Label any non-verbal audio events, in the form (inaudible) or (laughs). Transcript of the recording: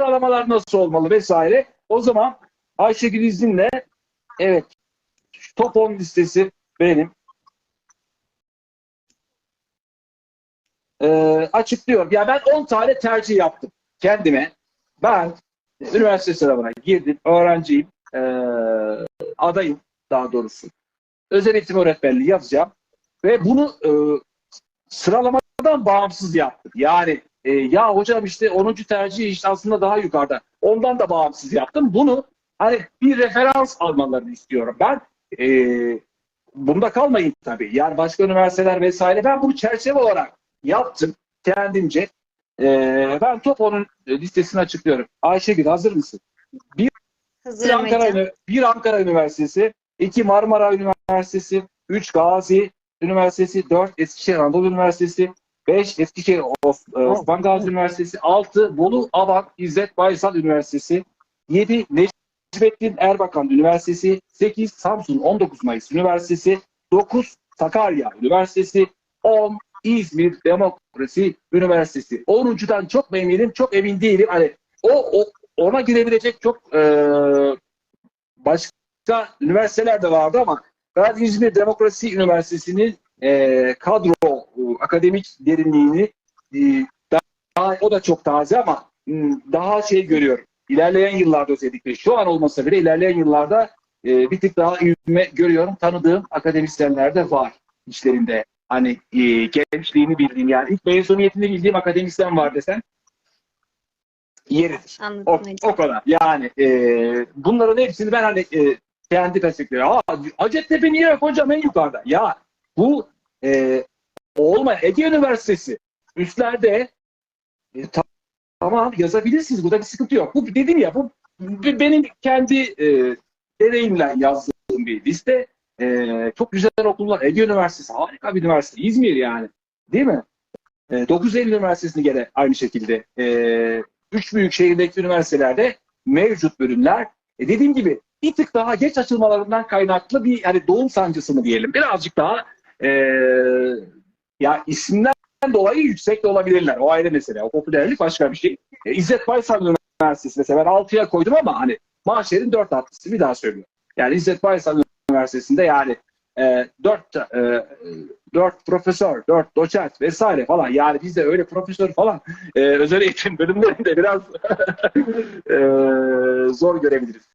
sıralamalar nasıl olmalı vesaire. O zaman Ayşegül izinle evet top 10 listesi benim. Ee, açıklıyorum. Ya ben 10 tane tercih yaptım kendime. Ben üniversite sınavına girdim. Öğrenciyim. Ee, adayım daha doğrusu. Özel eğitim öğretmenliği yapacağım. Ve bunu e, sıralamadan bağımsız yaptım. Yani e, ya hocam işte 10. tercih işte aslında daha yukarıda. Ondan da bağımsız yaptım. Bunu hani bir referans almalarını istiyorum. Ben e, bunda kalmayın tabii. Yani başka üniversiteler vesaire. Ben bunu çerçeve olarak yaptım kendimce. E, ben top 10'un listesini açıklıyorum. Ayşegül hazır mısın? Bir Hazırım Ankara, bir Ankara Üniversitesi, iki Marmara Üniversitesi, üç Gazi Üniversitesi, dört Eskişehir Anadolu Üniversitesi, beş Eskişehir Os- e, Osman Gazi Üniversitesi, altı Bolu Aban İzzet Baysal Üniversitesi, yedi Necmettin Erbakan Üniversitesi, sekiz Samsun 19 Mayıs Üniversitesi, dokuz Sakarya Üniversitesi, on İzmir Demokrasi Üniversitesi. 10'uncudan çok eminim, çok emin değilim. Hani o, o ona girebilecek çok e, başka üniversiteler de vardı ama ben İzmir Demokrasi Üniversitesi'nin e, kadro, e, akademik derinliğini e, daha, o da çok taze ama m, daha şey görüyorum. İlerleyen yıllarda özellikle şu an olmasa bile ilerleyen yıllarda e, bir tık daha ivme görüyorum. Tanıdığım akademisyenler de var içlerinde. Hani e, gençliğini bildiğim yani ilk mezuniyetini bildiğim akademisyen var desen yeridir. Anladım O, hocam. o kadar. Yani e, bunların hepsini ben hani e, kendi perspektifim. Aa, Hacettepe niye yok hocam en yukarıda? Ya bu e, olma Ege Üniversitesi üstlerde e, ta- tamam yazabilirsiniz. Burada bir sıkıntı yok. Bu dedim ya bu benim kendi e, deneyimle yazdığım bir liste. E, çok güzel okullar. Ege Üniversitesi harika bir üniversite. İzmir yani. Değil mi? E, 9 Eylül Üniversitesi'ni gene aynı şekilde. E, üç büyük şehirdeki üniversitelerde mevcut bölümler. E dediğim gibi bir tık daha geç açılmalarından kaynaklı bir hani doğum sancısı mı diyelim. Birazcık daha e, ya isimden dolayı yüksek de olabilirler. O ayrı mesele. O popülerlik başka bir şey. E, İzzet Baysal Üniversitesi mesela ben 6'ya koydum ama hani mahşerin 4 atlısı bir daha söylüyorum. Yani İzzet Baysal Üniversitesi'nde yani e, 4 e, 4 profesör, 4 doçent vesaire falan. Yani bizde öyle profesör falan e, özel eğitim bölümlerinde biraz (laughs) e, zor görebiliriz.